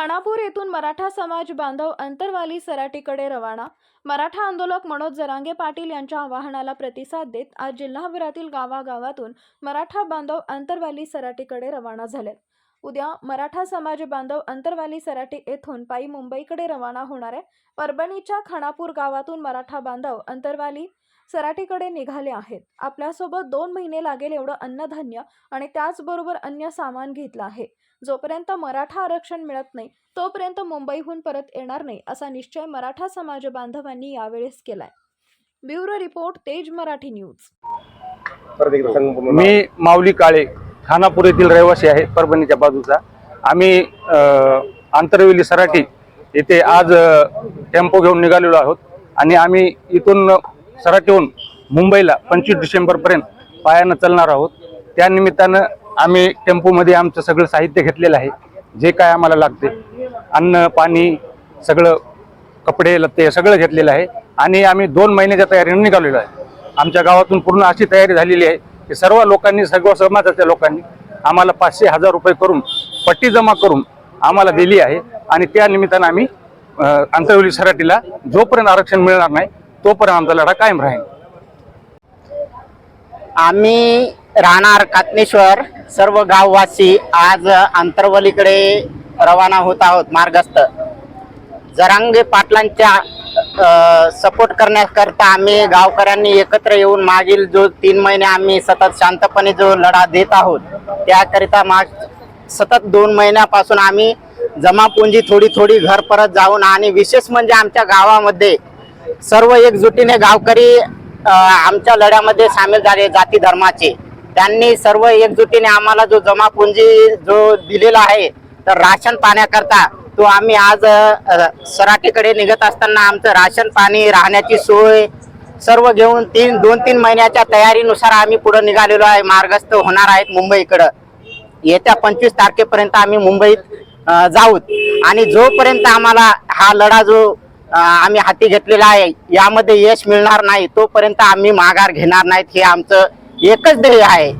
खानापूर येथून मराठा समाज बांधव अंतरवाली सराटीकडे रवाना. मराठा आंदोलक मनोज जरांगे पाटील यांच्या आवाहनाला प्रतिसाद देत आज जिल्हाभरातील गावागावातून मराठा बांधव अंतरवाली सराटीकडे रवाना झाले. उद्या मराठा समाज बांधव अंतरवाली सराटी येथून पायी मुंबईकडे रवाना होणार आहे. परभणीच्या खानापूर गावातून मराठा बांधव अंतरवाली सराटीकडे निघाले आहेत. आपल्यासोबत दोन महिने लागेल एवढं अन्नधान्य आणि त्याचबरोबर अन्य सामान घेतलं आहे. जोपर्यंत मराठा आरक्षण मिळत नाही तोपर्यंत मुंबईहून परत येणार नाही असा निश्चय मराठा समाज बांधवांनी यावेळेस केलाय. Bureau report Tej Marathi news. मी माऊली काळे. खानापूर येथील रहिवासी आहे परभणीच्या बाजूचा. आम्ही आंतरवेली सराठी येथे आज टेम्पो घेऊन निघालेलो आहोत. आणि आम्ही इथून सराटीहून मुंबईला पंचवीस डिसेंबरपर्यंत पायानं चालणार आहोत. त्यानिमित्तानं आम्ही टेम्पोमध्ये आमचं सगळं साहित्य घेतलेलं आहे. जे काय आम्हाला लागते. अन्न पाणी सगळं कपडे लत्ते सगळं घेतलेलं आहे. आणि आम्ही दोन महिन्याच्या तयारीने निघालेलो आहे. आमच्या गावातून पूर्ण अशी तयारी झालेली आहे की सर्व लोकांनी सर्व समाजाच्या लोकांनी आम्हाला पाचशे हजार रुपये करून पट्टी जमा करून आम्हाला दिली आहे. आणि त्या निमित्तानं आम्ही आंतरवली सराटीला जोपर्यंत आरक्षण मिळणार नाही तोपर्यंत आमचा लढा कायम राहील. आम्ही राहणार कातनेश्वर सर्व गाववासी आज आंतरवलीकडे रवाना होत आहोत मार्गस्थ. जरांगे पाटलांच्या सपोर्ट करण्याकरता आम्ही गावकऱ्यांनी एकत्र येऊन मागील जो तीन महिने आम्ही सतत शांतपणे जो लढा देत आहोत त्याकरिता माग सतत दोन महिन्यापासून आम्ही जमापुंजी थोडी थोडी घर परत जाऊन आणि विशेष म्हणजे आमच्या गावामध्ये सर्व एकजुटीने गावकरी आमच्या लढ्यामध्ये सामील झाले जाती धर्माचे. त्यांनी सर्व एकजुटीने आम्हाला जो जमापुंजी जो दिलेला आहे तर राशन पाण्याकरता तो आम्ही आज अ, निघत असताना आमचं राशन पाणी राहण्याची सोय सर्व घेऊन तीन दोन तीन महिन्याच्या तयारीनुसार आम्ही पुढे निघालेलो आहे. मार्गस्थ होणार आहेत मुंबईकडं. येत्या पंचवीस तारखेपर्यंत आम्ही मुंबईत जाऊत आणि जोपर्यंत आम्हाला हा लढा जो आम्ही हाती घेतलेला आहे यामध्ये यश मिळणार नाही तोपर्यंत आम्ही माघार घेणार नाहीत. हे आमचं एकच ध्येय आहे.